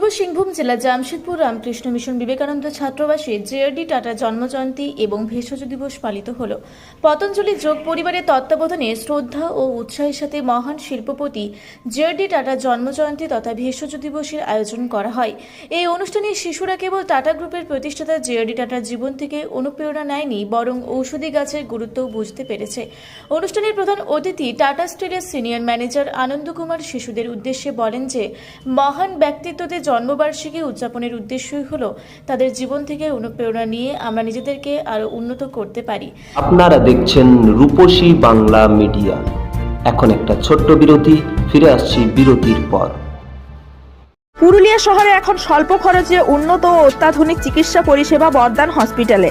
পূর্ব সিংভূম জেলা জামশেদপুর রামকৃষ্ণ মিশন বিবেকানন্দ ছাত্রাবাসে জেআরডি টাটা জন্মজয়ন্তী এবং ভেষজ দিবস পালিত হল। পতঞ্জলি যোগ পরিবারের তত্ত্বাবধানে শ্রদ্ধা ও উৎসাহের সাথে মহান শিল্পপতি জেআরডি টাটা জন্মজয়ন্তী তথা ভেষজ দিবসের আয়োজন করা হয়। এই অনুষ্ঠানে শিশুরা কেবল টাটা গ্রুপের প্রতিষ্ঠাতা জেআরডি টাটার জীবন থেকে অনুপ্রেরণা নেয়নি, বরং ঔষধি গাছের গুরুত্বও বুঝতে পেরেছে। অনুষ্ঠানের প্রধান অতিথি টাটা স্টিলের সিনিয়র ম্যানেজার আনন্দ কুমার শিশুদের উদ্দেশ্যে বলেন যে, মহান ব্যক্তিত্বদের জন্মবার্ষিকী উদযাপনের উদ্দেশ্যই হলো তাদের জীবন থেকে অনুপ্রেরণা নিয়ে আমরা নিজেদেরকে আরও উন্নত করতে পারি। আপনারা দেখছেন রূপসী বাংলা মিডিয়া। এখন একটা ছোট্ট বিরতি ফিরে আসছি বিরতির পর। পুরুলিয়া শহরে এখন স্বল্প খরচে উন্নত ও অত্যাধুনিক চিকিৎসা পরিষেবা বর্দান হসপিটালে।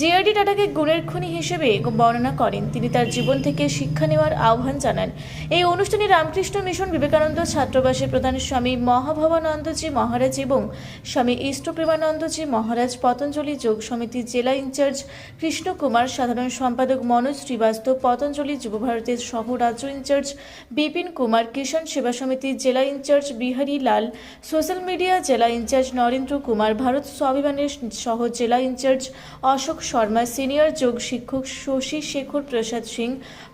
জেআরডি টাটাকে গুণের খুনি হিসেবে বর্ণনা করেন। তিনি তার জীবন থেকে শিক্ষা নেওয়ার আহ্বান জানান। এই অনুষ্ঠানে রামকৃষ্ণ মিশন বিবেকানন্দ ছাত্রাবাসের প্রধান স্বামী মহাভবানন্দজি মহারাজ এবং স্বামী ইষ্টপ্রেমানন্দজি মহারাজ পতঞ্জলি যোগ সমিতির জেলা ইনচার্জ কৃষ্ণ কুমার সাধারণ সম্পাদক মনোজ শ্রীবাস্তব, পতঞ্জলি যুব ভারতের সহ রাজ্য ইনচার্জ বিপিন কুমার, কিষাণ সেবা সমিতির জেলা incharge Bihari Lal, social media জেলা ইনচার্জ নরেন্দ্র কুমার, ভারত স্বাভিমানের সহ জেলা ইনচার্জ অশোক শর্মা, সিনিয়র যোগ শিক্ষক শশী শেখর প্রসাদ সিং,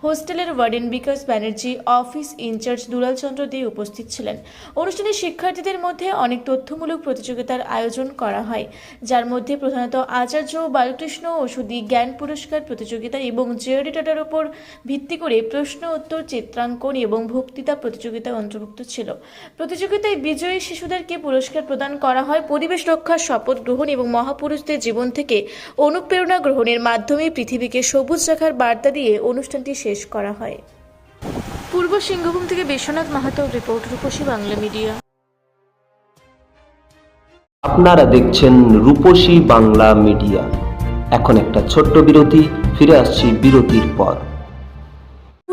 হোস্টেলের warden Bikash Banerjee, office incharge Dulal Chandra De উপস্থিত ছিলেন। অনুষ্ঠানে শিক্ষার্থীদের মধ্যে অনেক তথ্যমূলক প্রতিযোগিতার আয়োজন করা হয়। যার মধ্যে প্রধানত আচার্য বালকৃষ্ণ ওষুধি জ্ঞান পুরস্কার প্রতিযোগিতা এবং জিওডি টাটার উপর ভিত্তি করে প্রশ্ন উত্তর চিত্রাঙ্কন এবং বক্তৃতা প্রতিযোগিতা অন্তর্ভুক্ত ছিল। প্রতিযোগিতায় বিজয়ী শিশুদেরকে পুরস্কার প্রদান করা হয়। পরিবেশ রক্ষার শপথ গ্রহণ এবং মহাপুরুষদের জীবন থেকে অনুপ্রেরণা গ্রহণের মাধ্যমে পৃথিবীকে সবুজ রাখার বার্তা দিয়ে অনুষ্ঠানটি শেষ করা হয়। পূর্ব সিংহভূম থেকে বিশ্বনাথ মাহাতো রিপোর্ট রূপসী বাংলা মিডিয়া। আপনারা দেখছেন রূপসী বাংলা মিডিয়া। এখন একটা ছোট্ট বিরতি ফিরে আসছি বিরতির পর।